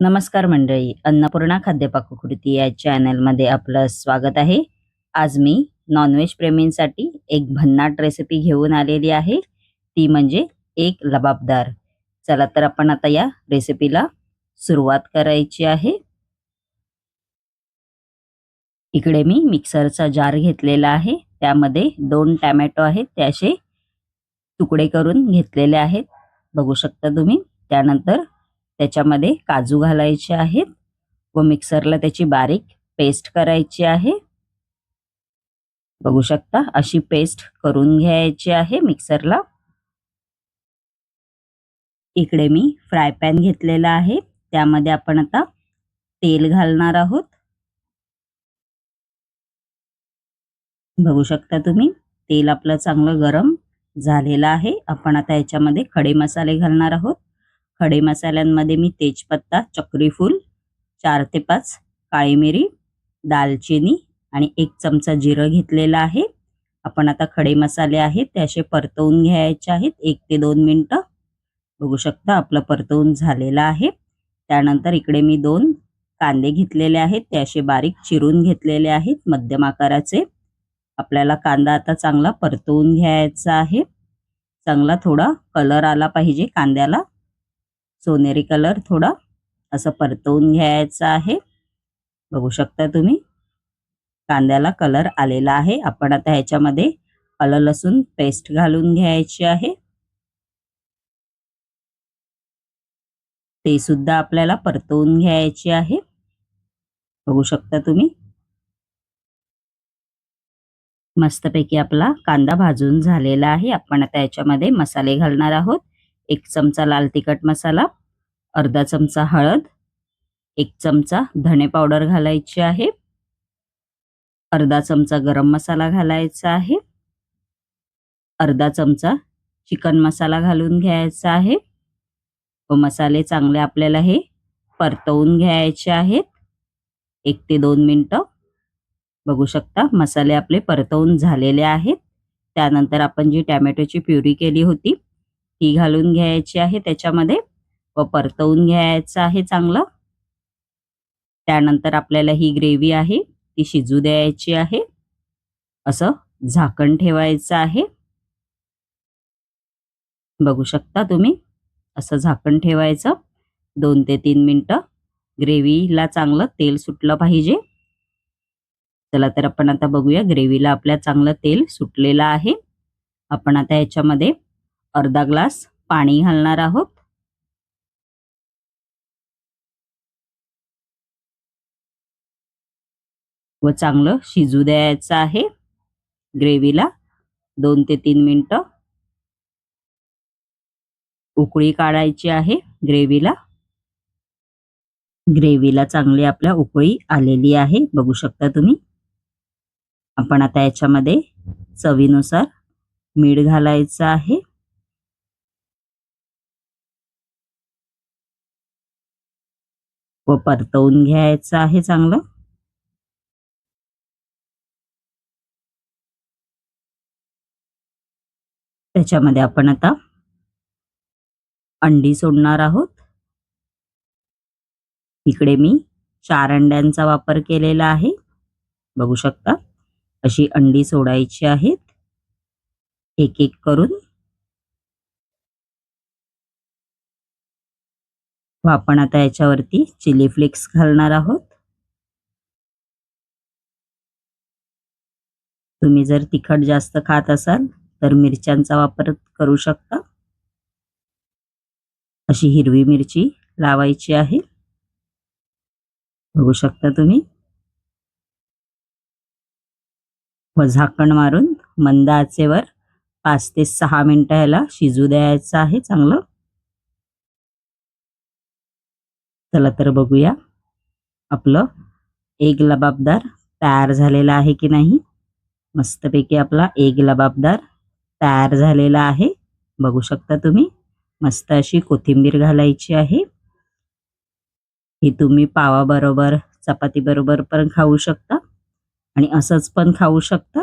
नमस्कार मंडळी अन्नपूर्णा खाद्यपाककृती या चॅनलमध्ये आपलं स्वागत आहे. आज मी नॉनव्हेज प्रेमींसाठी एक भन्नाट रेसिपी घेऊन आलेली आहे. ती म्हणजे एक लबाबदार. चला तर आपण आता या रेसिपीला सुरुवात करायची आहे. इकडे मी मिक्सरचा जार घेतलेला आहे. त्यामध्ये दोन टॅमॅटो आहेत. ते असे तुकडे करून घेतलेले आहेत. बघू शकता तुम्ही. त्यानंतर त्याच्यामध्ये काजू घालायचे आहेत व मिक्सरला त्याची बारीक पेस्ट करायची आहे. बघू शकता अशी पेस्ट करून घ्यायची आहे मिक्सरला. इकडे मी फ्राय पॅन घेतलेला आहे. त्यामध्ये आपण आता तेल घालणार आहोत. बघू शकता तुम्ही तेल आपलं चांगलं गरम झालेलं आहे. आपण आता याच्यामध्ये खडे मसाले घालणार आहोत. खडे मसाल्यांमध्ये मी तेजपत्ता चक्रीफूल चार ते पाच काळी मिरी दालचिनी आणि एक चमचा जिरं घेतलेला आहे. आपण आता खडे मसाले आहेत ते असे परतवून घ्यायचे आहेत. एक ते दोन मिनटं. बघू शकता आपलं परतवून झालेलं आहे. त्यानंतर इकडे मी दोन कांदे घेतलेले आहेत ते असे बारीक चिरून घेतलेले आहेत मध्यम आकाराचे. आपल्याला कांदा आता चांगला परतवून घ्यायचा आहे. चांगला थोडा कलर आला पाहिजे कांद्याला. सोनेरी कलर थोडा असं परतवून घ्यायचा आहे. बघू शकता तुम्ही. कांद्याला कलर आलेला आहे. आपण आता ह्याच्यामध्ये आलं लसूण पेस्ट घालून घ्यायची आहे. ते सुद्धा आपल्याला परतवून घ्यायचे आहे. बघू शकता तुम्ही. मस्तपैकी आपला कांदा भाजून झालेला आहे. आपण आता याच्यामध्ये मसाले घालणार आहोत. एक चमचा लाल तिखट मसाला अर्धा चमचा हळद एक चमचा धणे पावडर घालायची आहे अर्धा चमचा गरम मसाला घालायचा आहे अर्धा चमचा चिकन मसाला घालून घ्यायचा आहे. व मसाले चांगले आपल्याला हे परतवून घ्यायचे आहेत. एक ते दोन मिनटं. बघू शकता मसाले आपले परतवून झालेले आहेत. त्यानंतर आपण जी टॅमॅटोची प्युरी केली होती ती घालून घ्यायची आहे त्याच्यामध्ये व परतवून घ्यायचं आहे चांगलं. त्यानंतर आपल्याला ही ग्रेव्ही आहे ती शिजू द्यायची आहे. असं झाकण ठेवायचं आहे. बघू शकता तुम्ही असं झाकण ठेवायचं. दोन ते तीन मिनटं ग्रेव्हीला चांगलं तेल सुटलं पाहिजे. चला तर आपण आता बघूया ग्रेव्हीला आपल्या चांगलं तेल सुटलेलं आहे. आपण आता याच्यामध्ये अर्धा ग्लास पाणी घालणार आहोत. व चांगलं शिजू द्यायचं आहे. ग्रेव्हीला दोन ते तीन मिनटं. उकळी काढायची आहे ग्रेव्हीला. ग्रेव्हीला चांगली आपल्या उकळी आलेली आहे बघू शकता तुम्ही. आपण आता याच्यामध्ये चवीनुसार मीठ घालायचं आहे. व परतवून घ्यायचं आहे चांगलं. त्याच्यामध्ये आपण आता अंडी सोडणार आहोत. इकडे मी चार अंड्यांचा वापर केलेला आहे. बघू शकता अशी अंडी सोडायची आहेत. एक एक करून. व आपण आता याच्यावरती चिली फ्लेक्स घालणार आहोत. तुम्ही जर तिखट जास्त खात असाल तर मिरच्यांचा वापर करू शकता. अशी हिरवी मिरची लावायची आहे. बघू शकता तुम्ही. व झाकण मारून मंद आचेवर पाच ते सहा मिनिटं ह्याला शिजू द्यायचं आहे चांगलं. चला तर बघूया. आपलं एग लबाबदार तयार झालेला आहे की नाही? मस्तपैकी आपला एग लबाबदार तयार झालेला आहे. बघू शकता तुम्ही मस्त अशी कोथिंबीर घालायची आहे. ही तुम्ही पावाबरोबर चपाती बरोबर पण खाऊ शकता आणि असंच पण खाऊ शकता.